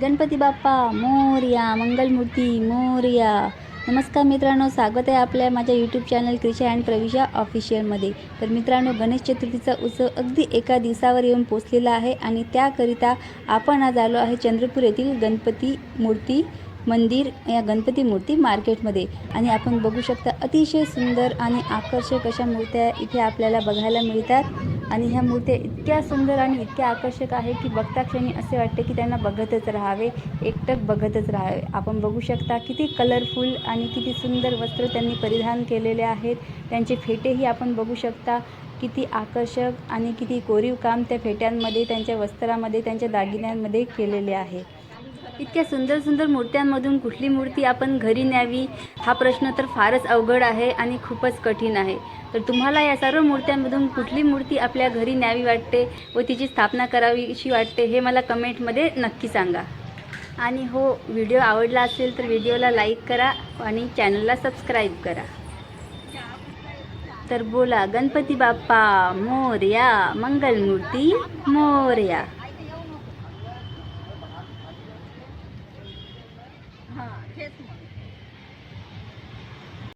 गणपती बाप्पा मोरया मंगलमूर्ती मोरया. नमस्कार मित्रांनो स्वागत आहे आपल्या माझ्या YouTube channel Krisha and Pravisha ऑफिशियलमध्ये तर मित्रांनो गणेश चतुर्थीचा उत्सव अगदी एका दिवसावर येऊन पोचलेला आहे आणि त्याकरिता आपण आज आलो आहे चंद्रपूर येथील गणपती मूर्ती मंदिर या गणपती मूर्ती मार्केटमध्ये. आणि आपण बघू शकता अतिशय सुंदर आणि आकर्षक अशा मूर्त्या इथे आपल्याला बघायला मिळतात. आणि ह्या मूर्त्या इतक्या सुंदर आणि इतक्या आकर्षक आहे की बघता क्षणी असे वाटते की त्यांना बघतच राहावे एकटक बघतच राहावे. आपण बघू शकता किती कलरफुल आणि किती सुंदर वस्त्र त्यांनी परिधान केलेले आहेत. त्यांचे फेटेही आपण बघू शकता. किती आकर्षक आणि किती कोरीव काम त्या फेट्यांमध्ये त्यांच्या वस्त्रामध्ये त्यांच्या दागिन्यांमध्ये केलेले आहे. इतक्या सुंदर सुंदर मूर्त्यांमधून कुठली मूर्ती आपण घरी न्यावी हा प्रश्न तर फारच अवघड आहे आणि खूपच कठीण आहे. तर तुम्हाला या सर्व मूर्त्यांमधून कुठली मूर्ती आपल्या घरी न्यावी वाटते व तिची स्थापना करावीशी वाटते हे मला कमेंटमध्ये नक्की सांगा. आणि हो व्हिडिओ आवडला असेल तर व्हिडिओला लाईक करा आणि चॅनलला सबस्क्राईब करा. तर बोला गणपती बाप्पा मोरया मंगलमूर्ती मोरया. हां हेच मग